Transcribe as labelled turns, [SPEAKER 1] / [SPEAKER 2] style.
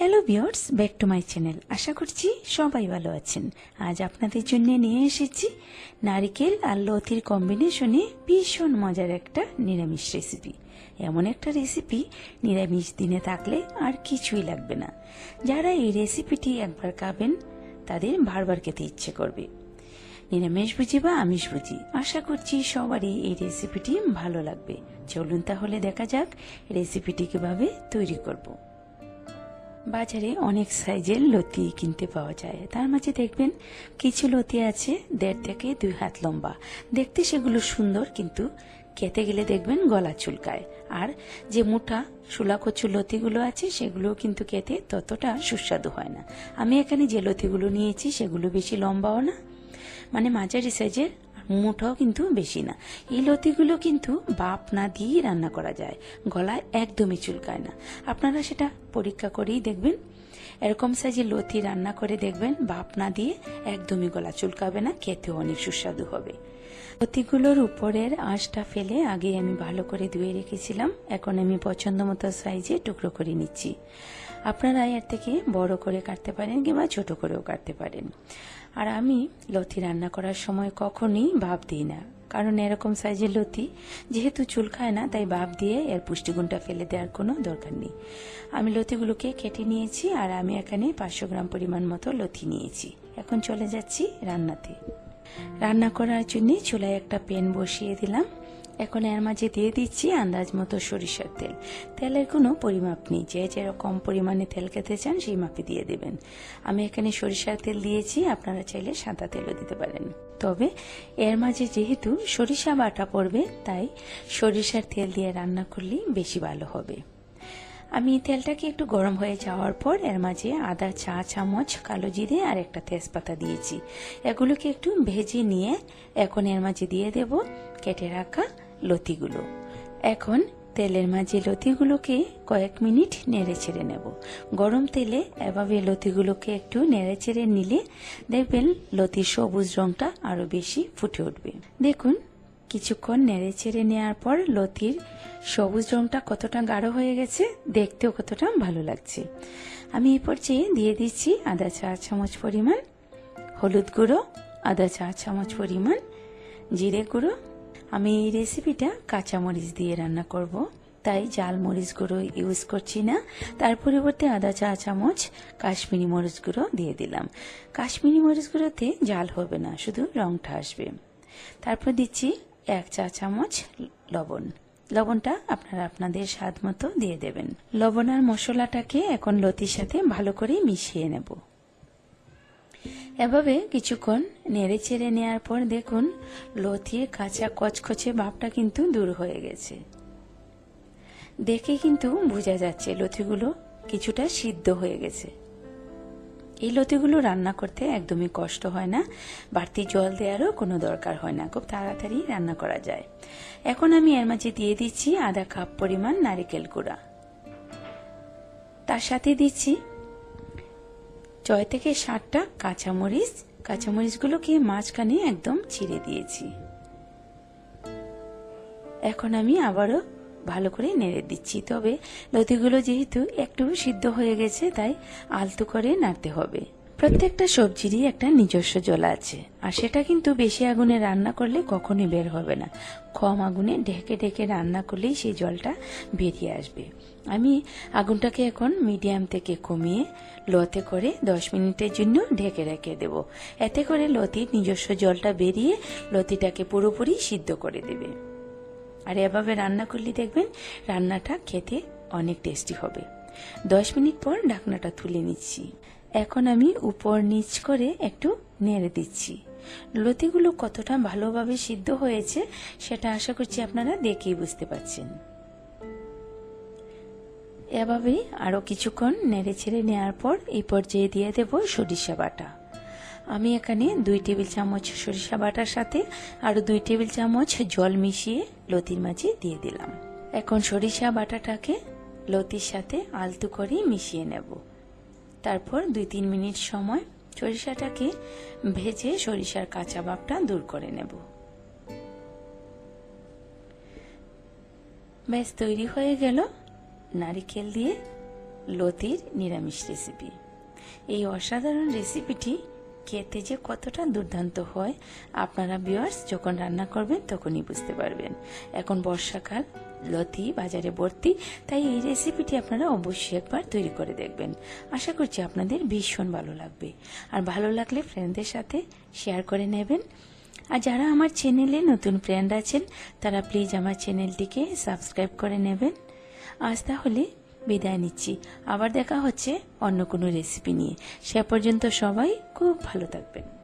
[SPEAKER 1] Hello viewers back to my channel আশা করছি সবাই ভালো আছেন। আজ আপনাদের জন্য নিয়ে এসেছি নারিকেল আর লতির কম্বিনেশনে ভীষণ মজার একটা নিরামিষ রেসিপি এমন একটা রেসিপি নিরামিষ দিনে থাকলে আর কিছুই লাগবে না। যারা এই রেসিপিটি একবার খাবেন, তাদের বারবার খেতে ইচ্ছে করবে। নিরামিষ বুঝি বা আমিষ বুঝি আশা করছি সবারই এই রেসিপিটি ভালো লাগবে। চলুন তাহলে দেখা যাক রেসিপিটি কীভাবে তৈরি করব। বাজারে অনেক সাইজের লতি কিনতে পাওয়া যায়। তার মাঝে দেখবেন কিছু লতি আছে, দেড় থেকে দুই হাত লম্বা। দেখতে সেগুলো সুন্দর, কিন্তু খেতে গেলে দেখবেন গলা চুলকায়। আর যে মোটা শুলা কচু লতিগুলো আছে সেগুলো কিন্তু খেতে ততটা সুস্বাদু হয় না। আমি এখানে যে লতিগুলো নিয়েছি, সেগুলো বেশি লম্বাও না। মানে মাঝারি সাইজের মুঠাও কিন্তু বেশি না। এই লতিগুলো কিন্তু বাপ না দিয়েই রান্না করা যায়। গলায় একদমই চুলকায় না। আপনারা সেটা পরীক্ষা করেই দেখবেন। এরকম সাইজে লতি রান্না করে দেখবেন বাপ না দিয়ে একদমই গলা চুলকাবে না, খেতেও অনেক সুস্বাদু হবে। লতিগুলোর উপরের আঁশটা ফেলে আগে আমি ভালো করে ধুয়ে রেখেছিলাম, এখন আমি পছন্দ মতো সাইজে টুকরো করে নিচ্ছি। আপনারা এর থেকে বড় করে কাটতে পারেন কিংবা ছোট করেও কাটতে পারেন। আর আমি লতি রান্না করার সময় কখনই ভাব দিই না। কারণ এরকম সাইজের লতি, যেহেতু চুল খায় না, তাই বাপ দিয়ে এর পুষ্টিগুণটা ফেলে দেওয়ার কোনো দরকার নেই। আমি লতিগুলোকে কেটে নিয়েছি আর আমি এখানে পাঁচশো গ্রাম পরিমাণ মতো লতি নিয়েছি। এখন চলে যাচ্ছি রান্নাতে। রান্না করার জন্যে চুলায় একটা প্যান বসিয়ে দিলাম। এখন এর মাঝে দিয়ে দিচ্ছি আন্দাজ মতো সরিষার তেল। তেলের কোনো পরিমাপ নেই। যে যেরকম পরিমাণে তেল খেতে চান সেই মাপে দিয়ে দেবেন। আমি এখানে সরিষার তেল দিয়েছি, আপনারা চাইলে সাদা তেলও দিতে পারেন। তবে এর মাঝে যেহেতু সরিষা বাটা পড়বে, তাই সরিষার তেল দিয়ে রান্না করলেই বেশি ভালো হবে। আমি তেলটাকে একটু গরম হয়ে যাওয়ার পর এর মাঝে আদা চা চামচ, কালো জিরে আর একটা তেজপাতা দিয়েছি। এগুলোকে একটু ভেজে নিয়ে এখন এর মাঝে দিয়ে দেব কেটে রাখা লতিগুলো। এখন তেলের মাঝে লতিগুলোকে কয়েক মিনিট নেড়ে ছেড়ে নেব। গরম তেলে এভাবে লতিগুলোকে একটু নেড়ে ছেড়ে নিলে দেখবেন লতির সবুজ রংটা আরও বেশি ফুটে উঠবে। দেখুন, কিছুক্ষণ নেড়ে চেড়ে নেওয়ার পর লতির সবুজ রংটা কতটা গাঢ় হয়ে গেছে, দেখতেও কতটা ভালো লাগছে। আমি এই পর্যায়ে দিয়ে দিচ্ছি আদা চা চামচ পরিমাণ, হলুদ গুঁড়ো, আদা চা চামচ পরিমাণ, জিরে গুঁড়ো আমি এই রেসিপিটা কাঁচামরিচ দিয়ে রান্না করব। তাই জাল মরিচ গুঁড়ো ইউজ করছি না। তার পরিবর্তে আদা চা চামচ, কাশ্মীরি মরিচ গুঁড়ো দিয়ে দিলাম। কাশ্মীরি মরিচ গুঁড়োতে জাল হবে না, শুধু রংটা আসবে। তারপর দিচ্ছি এক চা চামচ লবণ। লবণটা আপনারা আপনাদের স্বাদ মতো দিয়ে দেবেন। লবণ আর মশলাটাকে এখন লতির সাথে ভালো করে মিশিয়ে নেব। এভাবে কিছুক্ষণ নেড়ে চেড়ে নেওয়ার পর দেখুন লতির কাঁচা, কচকচে ভাবটা কিন্তু দূর হয়ে গেছে। দেখে কিন্তু বোঝা যাচ্ছে লতিগুলো কিছুটা সিদ্ধ হয়ে গেছে। এই লতিগুলো রান্না করতে একদমই কষ্ট হয় না, বাড়তি জল দেওয়ারও কোনো দরকার হয় না, খুব তাড়াতাড়ি রান্না করা যায়। এখন আমি এর মাঝে দিয়ে দিচ্ছি আধা কাপ পরিমাণ নারিকেল গুঁড়া। তার সাথে দিচ্ছি ছয় থেকে সাতটা কাঁচামরিচ কাঁচামরিচগুলোকে মাঝখানে একদম ছিঁড়ে দিয়েছি। এখন আমি আবারও ভালো করে নেড়ে দিচ্ছি, তবে লতিগুলো যেহেতু একটু সিদ্ধ হয়ে গেছে, তাই আলতো করে নাড়তে হবে। প্রত্যেকটা সবজিরই একটা নিজস্ব জল আছে, আর সেটা কিন্তু বেশি আগুনে রান্না করলে কখনই বের হবে না। কম আগুনে ঢেকে ঢেকে রান্না করলেই সেই জলটা বেরিয়ে আসবে। আমি আগুনটাকে এখন মিডিয়াম থেকে কমিয়ে লতে করে দশ মিনিটের জন্য ঢেকে রেখে দেব। এতে করে লতির নিজস্ব জলটা বেরিয়ে লতিটাকে পুরোপুরি সিদ্ধ করে দেবে। আর এভাবে রান্না করলে দেখবেন রান্নাটা খেতে অনেক টেস্টি হবে। দশ মিনিট পর ঢাকনাটা তুলে নিচ্ছি। এখন আমি উপর নিচ করে একটু নেড়ে দিচ্ছি। লতিগুলো কতটা ভালোভাবে সিদ্ধ হয়েছে সেটা আশা করছি আপনারা দেখেই বুঝতে পারছেন। এভাবেই আরও কিছুক্ষণ নেড়ে ছেড়ে নেওয়ার পর এই পর্যায়ে দিয়ে দেব সরিষা বাটা। আমি এখানে দুই টেবিল চামচ সরিষা বাটার সাথে আরও দুই টেবিল চামচ জল মিশিয়ে লতির মাঝে দিয়ে দিলাম। এখন সরিষা বাটাটাকে লতির সাথে আলতু করে মিশিয়ে নেব। তারপর দুই তিন মিনিট সময় সরিষাটাকে ভেজে সরিষার কাঁচা ভাবটা দূর করে নেব। ব্যাস, তৈরি হয়ে গেল নারিকেল দিয়ে লতির নিরামিষ রেসিপি এই অসাধারণ রেসিপিটি খেতে যে কতটা দুর্দান্ত হয়, আপনারা বিয়ার্স যখন রান্না করবেন তখনই বুঝতে পারবেন। এখন বর্ষাকাল, লতি, বাজারে ভর্তি, তাই এই রেসিপিটি আপনারা অবশ্যই একবার তৈরি করে দেখবেন। আশা করছি আপনাদের ভীষণ ভালো লাগবে। আর ভালো লাগলে ফ্রেন্ডদের সাথে শেয়ার করে নেবেন। আর যারা আমার চ্যানেলে নতুন ফ্রেন্ড আছেন, তারা প্লিজ আমার চ্যানেলটিকে সাবস্ক্রাইব করে নেবেন। আজ তাহলে বিদায় নিচ্ছি। আবার দেখা হচ্ছে অন্য কোনো রেসিপি নিয়ে। সে পর্যন্ত সবাই খুব ভালো থাকবেন।